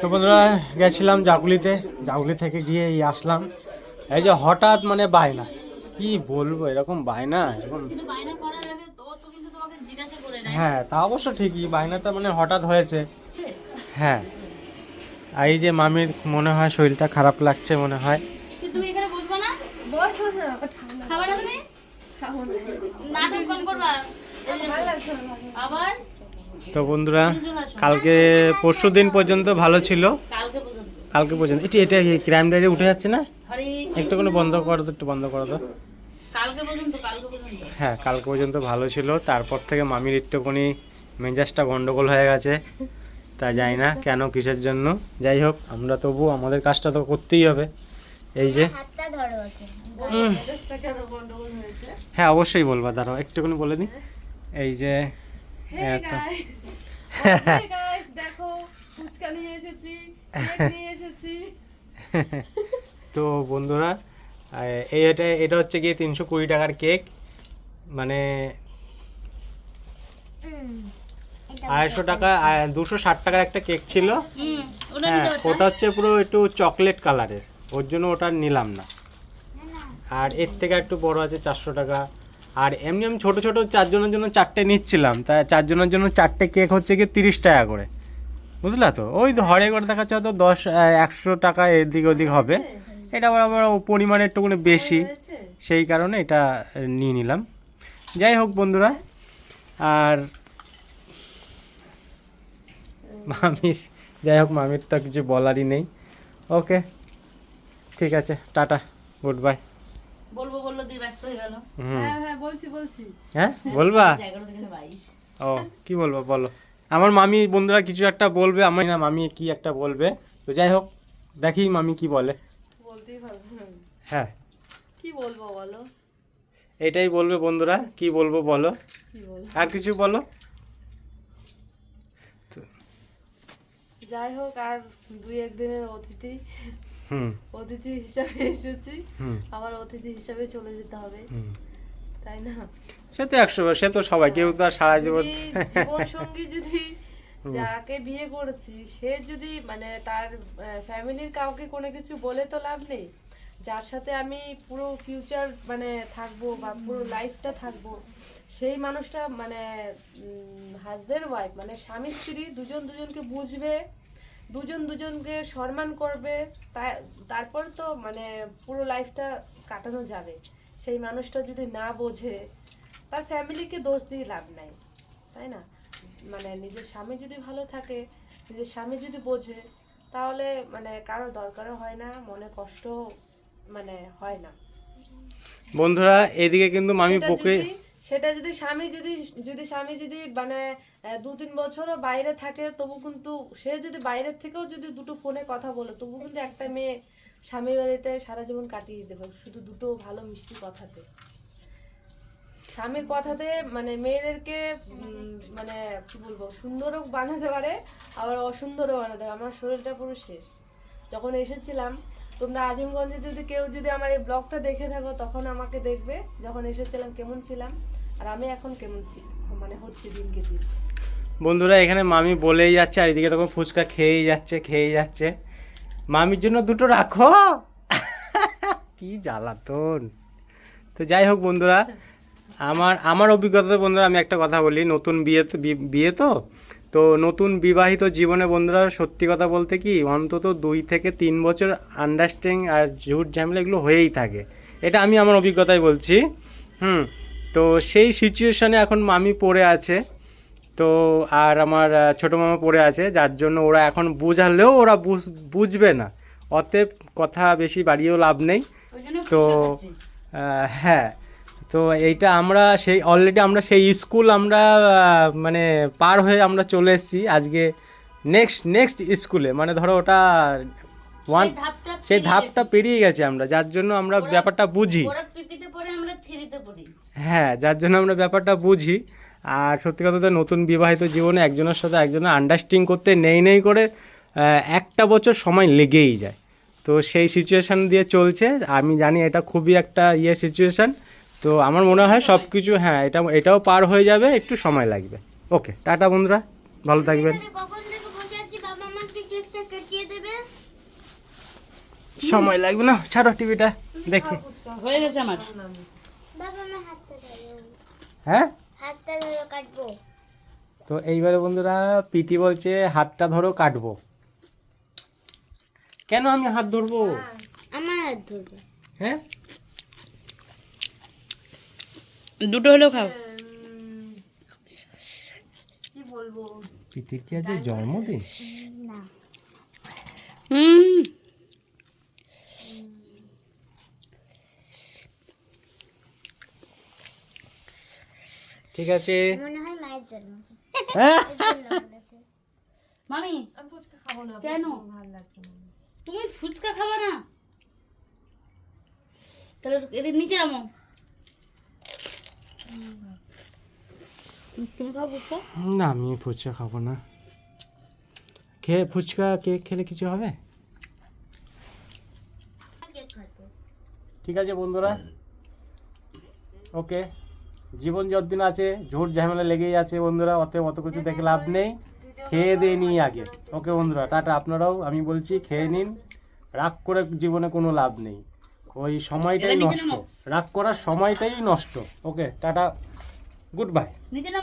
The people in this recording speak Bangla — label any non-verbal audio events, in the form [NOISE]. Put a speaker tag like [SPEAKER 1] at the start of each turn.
[SPEAKER 1] তো বন্ধুরা গেছিলাম জাগুলিতে। জাগুলি থেকে গিয়ে এই আসলাম। এই যে হঠাৎ মানে বায়না। কি বলব এরকম বায়না এরকম
[SPEAKER 2] কিন্তু বায়না করার আগে তো ও তো কিন্তু তোমাকে জিজ্ঞাসা করে নেয়
[SPEAKER 1] হ্যাঁ তা অবশ্য ঠিকই। বায়নাটা মানে হঠাৎ হয়েছে। হ্যাঁ। আর এই যে মামির মনে হয় শরীরটা খারাপ লাগছে মনে হয়।
[SPEAKER 2] আবার?
[SPEAKER 1] তো বন্ধুরা কালকে পরশু দিন পর্যন্ত ভালো ছিল।
[SPEAKER 2] কালকে পর্যন্ত।
[SPEAKER 1] কালকে পর্যন্ত এটা এটা ক্রাইম ডায়েরি উঠে যাচ্ছে না? একটু কোনো বন্ধ করো তো একটু বন্ধ করো তো।
[SPEAKER 2] কালকে পর্যন্ত কালকে পর্যন্ত।
[SPEAKER 1] হ্যাঁ কালকে পর্যন্ত ভালো ছিল। তারপর থেকে মামির একটুখানি মেজাজটা গন্ডগোল হয়ে গেছে। তা যাই না কেন কিসের জন্য। যাই হোক আমরা তবু আমাদের কাজটা তো করতেই হবে। এই যে। হ্যাঁ অবশ্যই বলবা দাঁড়াও একটুখানি বলে দিই। এই যে এত- [LAUGHS]
[SPEAKER 3] দেখো ফুচকা নিয়ে এসেছি কেক নিয়ে এসেছি। [LAUGHS]
[SPEAKER 1] তো বন্ধুরা এই এটা এটা হচ্ছে গিয়ে তিনশো কুড়ি টাকার কেক মানে আড়াইশো টাকা দুশো ষাট টাকার একটা কেক ছিল। হ্যাঁ ওটা। হচ্ছে পুরো একটু চকলেট কালারের ওর জন্য ওটা নিলাম না। আর এর থেকে একটু বড় আছে চারশো টাকা। আর এমনি আমি ছোটো ছোটো চারজনের জন্য চারটে নিচ্ছিলাম। তা চারজনের জন্য চারটে কেক হচ্ছে গিয়ে তিরিশ টাকা করে। বুঝলা তো? ওই ধরে করে দেখাচ্ছে হয়তো দশ একশো টাকা এদিক ওদিক হবে। এটা আবার আবার পরিমাণে একটুখানি বেশি। সেই কারণে এটা নিয়ে নিলাম। যাই হোক বন্ধুরা আর মামি যাই হোক মামির তো কিছু বলারই নেই। ওকে ঠিক আছে টাটা গুড বাই।
[SPEAKER 2] বলল দিয়ে ব্যস্ত হয়ে গেল।
[SPEAKER 1] হুম।
[SPEAKER 3] হ্যাঁ হ্যাঁ বলছি বলছি।
[SPEAKER 1] হ্যাঁ বলবা? [LAUGHS]
[SPEAKER 2] এগারো থেকে বাইশ।
[SPEAKER 1] ও কি বলব বলো। আমার মামি বন্ধুরা কিছু একটা বলবে আমি না মামি কি একটা বলবে। তো যাই হোক দেখি মামি কি বলে।
[SPEAKER 3] বলতেই
[SPEAKER 1] হ্যাঁ।
[SPEAKER 3] কি বলব বলো?
[SPEAKER 1] এটাই বলবে বন্ধুরা কি বলব বলো। আর কিছু বলো?
[SPEAKER 3] যাই হোক আর দুই একদিনের অতিথি। অতিথি হিসাবে এসেছি। আবার অতিথি হিসাবে চলে যেতে হবে। তাই না?
[SPEAKER 1] সে তো একশো সে তো সবাই কেউ তো সারা জীবন
[SPEAKER 3] সঙ্গী যদি যাকে বিয়ে করেছি সে যদি মানে তার ফ্যামিলির কাউকে কোনো কিছু বলে তো লাভ নেই। যার সাথে আমি পুরো ফিউচার মানে থাকব বা পুরো লাইফটা থাকব সেই মানুষটা মানে হাজবেন্ড ওয়াইফ মানে স্বামী স্ত্রী দুজন দুজনকে বুঝবে দুজন দুজনকে সম্মান করবে তারপর তো মানে পুরো লাইফটা কাটানো যাবে। সেই মানুষটা যদি না বোঝে তার ফ্যামিলিকে দোষ দিয়ে লাভ নাই তাই না? মানে নিজের স্বামী যদি ভালো থাকে নিজের স্বামী যদি বোঝে তাহলে মানে কারও দরকারও হয় না মনে কষ্ট মানে হয় না।
[SPEAKER 1] বন্ধুরা এদিকে কিন্তু মামি বকে
[SPEAKER 3] সেটা যদি স্বামী যদি যদি স্বামী যদি মানে দু তিন বছরও বাইরে থাকে, তবু কিন্তু সে যদি বাইরের থেকেও যদি দুটো ফোনে কথা বলে, তবু কিন্তু একটা মেয়ে স্বামী বাড়িতে সারা জীবন কাটিয়ে দিতে পারে শুধু দুটো ভালো মিষ্টি কথাতে। স্বামীর কথাতে মানে মেয়েদেরকে মানে কি বলব, সুন্দরও বানাতে পারে, আবার অসুন্দরও বানাতে পারে। আমার শরীরটা পুরো শেষ। যখন এসেছিলাম তোমরা আজিমগঞ্জে যদি কেউ যদি আমার এই ব্লগটা দেখে থাকো, তখন আমাকে দেখবে যখন এসেছিলাম, কেমন ছিলাম, আর আমি এখন কেমন ছি মানে হচ্ছে দিনকে দিন।
[SPEAKER 1] বন্ধুরা, এখানে মামি বলেই যাচ্ছে, আর এদিকে তখন ফুচকা খেয়েই যাচ্ছে খেয়েই যাচ্ছে। মামির জন্য দুটো রাখো। [LAUGHS] কি জ্বালাতন। তো যাই হোক বন্ধুরা, আমার আমার অভিজ্ঞতাতে বন্ধুরা, আমি একটা কথা বলি, নতুন বিয়ে তো বিয়ে তো? তো নতুন বিবাহিত জীবনে বন্ধুরা সত্যি কথা বলতে কি অন্তত দুই থেকে তিন বছর আন্ডারস্ট্যান্ডিং আর ঝুট ঝামেলা এগুলো হয়েই থাকে। এটা আমি আমার অভিজ্ঞতায় বলছি। হুম তো সেই সিচুয়েশনে এখন মামি পড়ে আছে। তো আর আমার ছোটো মামা পড়ে আছে যার জন্য ওরা এখন বুঝালেও ওরা বুঝ- বুঝবে না। অতএব কথা বেশি বাড়িয়েও লাভ নেই। তো হ্যাঁ তো এইটা আমরা সেই অলরেডি আমরা সেই স্কুল আমরা মানে পার হয়ে আমরা চলে এসেছি। আজকে নেক্সট নেক্সট স্কুলে মানে ধরো ওটা ওয়ান
[SPEAKER 2] সেই ধাপটা পেরিয়ে গেছি।
[SPEAKER 1] আমরা। যার জন্য আমরা ব্যাপারটা বুঝি। হ্যাঁ যার জন্য আমরা ব্যাপারটা বুঝি। আর সত্যি কথা তো নতুন বিবাহিত জীবনে একজনের সাথে একজনের আন্ডারস্ট্যান্ডিং করতে নেই নেই করে একটা বছর সময় লেগেই যায়। তো সেই সিচুয়েশান দিয়ে চলছে। আমি জানি এটা খুবই একটা ইয়ে সিচুয়েশান তো আমার মনে হয় সব কিছু হ্যাঁ এটা এটাও পার হয়ে যাবে একটু সময় লাগবে। ওকে টাটা বন্ধুরা ভালো থাকবেন। সময় লাগবে না ছাড়ো টিভিটা দেখি।
[SPEAKER 2] হয়ে গেছে আমার।
[SPEAKER 4] বাবা আমার হাতটা ধরো।
[SPEAKER 1] হ্যাঁ? তো এইবারে বন্ধুরা প্রীতি বলছে হাতটা ধরো কাটবো। কেন আমি হাত ধরবো?
[SPEAKER 4] আমার হাত ধরবে।
[SPEAKER 1] হ্যাঁ?
[SPEAKER 2] দুটো হলেও খাও।
[SPEAKER 3] কি বলব?
[SPEAKER 1] প্রীতির কি আজ জন্মদিন?
[SPEAKER 4] না।
[SPEAKER 2] হুম।
[SPEAKER 1] ঠিক আছে।
[SPEAKER 4] মনে হয় মায়ের জন্য
[SPEAKER 1] হ্যাঁ
[SPEAKER 2] মামি
[SPEAKER 3] ফুচকা খাব না
[SPEAKER 2] কেন?
[SPEAKER 3] ভালো লাগছে
[SPEAKER 2] তুমি ফুচকা খাবা না? তাহলে এদের নিচে নামো। তুমি
[SPEAKER 1] না আমি ফুচকা খাব না। খেয়ে ফুচকা কেক খেলে কিছু হবে? ঠিক আছে বন্ধুরা। ওকে জীবন যতদিন আছে ঝোট ঝামেলা লেগেই আছে বন্ধুরা অত অত কিছু দেখে লাভ নেই। খেয়ে দিয়ে নিই আগে। ওকে বন্ধুরা টাটা আপনারাও। আমি বলছি খেয়ে নিন। রাগ করে জীবনে কোনো লাভ নেই। ওই সময়টাই নষ্ট। রাগ করার সময়টাই নষ্ট। ওকে টাটা। Good bye